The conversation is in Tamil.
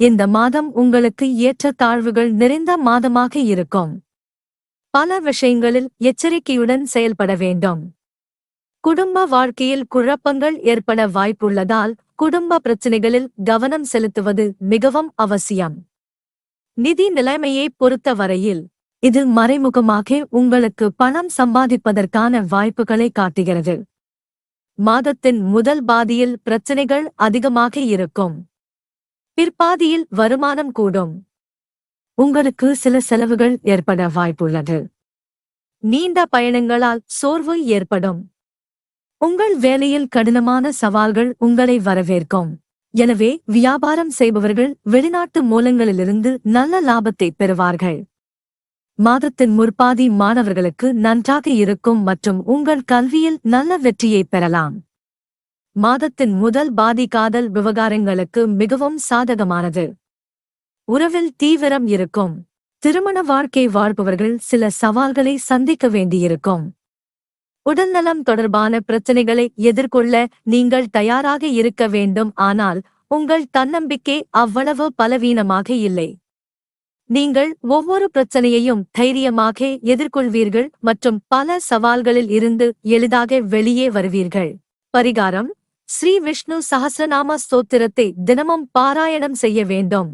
இந்த மாதம் உங்களுக்கு ஏற்ற தாழ்வுகள் நிறைந்த மாதமாக இருக்கும். பல விஷயங்களில் எச்சரிக்கையுடன் செயல்பட வேண்டும். குடும்ப வாழ்க்கையில் குழப்பங்கள் ஏற்பட வாய்ப்புள்ளதால் குடும்ப பிரச்சினைகளில் கவனம் செலுத்துவது மிகவும் அவசியம். நிதி நிலைமையை பொறுத்தவரையில் இது மறைமுகமாக உங்களுக்கு பணம் சம்பாதிப்பதற்கான வாய்ப்புகளை காட்டுகிறது. மாதத்தின் முதல் பாதியில் பிரச்சனைகள் அதிகமாக இருக்கும். பிற்பாதியில் வருமானம் கூடும். உங்களுக்கு சில செலவுகள் ஏற்பட வாய்ப்புள்ளது. நீண்ட பயணங்களால் சோர்வு ஏற்படும். உங்கள் வேலையில் கடினமான சவால்கள் உங்களை வரவேற்கும். எனவே வியாபாரம் செய்பவர்கள் வெளிநாட்டு மூலங்களிலிருந்து நல்ல லாபத்தை பெறுவார்கள். மாதத்தின் முற்பாதி மாணவர்களுக்கு நன்றாக இருக்கும் மற்றும் உங்கள் கல்வியில் நல்ல வெற்றியை பெறலாம். மாதத்தின் முதல் பாதி காதல் விவகாரங்களுக்கு மிகவும் சாதகமானது. உறவில் தீவிரம் இருக்கும். திருமண வாழ்க்கை வாழ்பவர்கள் சில சவால்களை சந்திக்க வேண்டியிருக்கும். உடல்நலம் தொடர்பான பிரச்சனைகளை எதிர்கொள்ள நீங்கள் தயாராக இருக்க வேண்டும் ஆனால் உங்கள் தன்னம்பிக்கை அவ்வளவு பலவீனமாக இல்லை. நீங்கள் ஒவ்வொரு பிரச்சனையையும் தைரியமாக எதிர்கொள்வீர்கள் மற்றும் பல சவால்களில் இருந்து எளிதாக வெளியே வருவீர்கள். பரிகாரம் ஸ்ரீ விஷ்ணு சஹஸ்ரநாம ஸ்தோத்திரத்தை தினமும் பாராயணம் செய்ய வேண்டும்.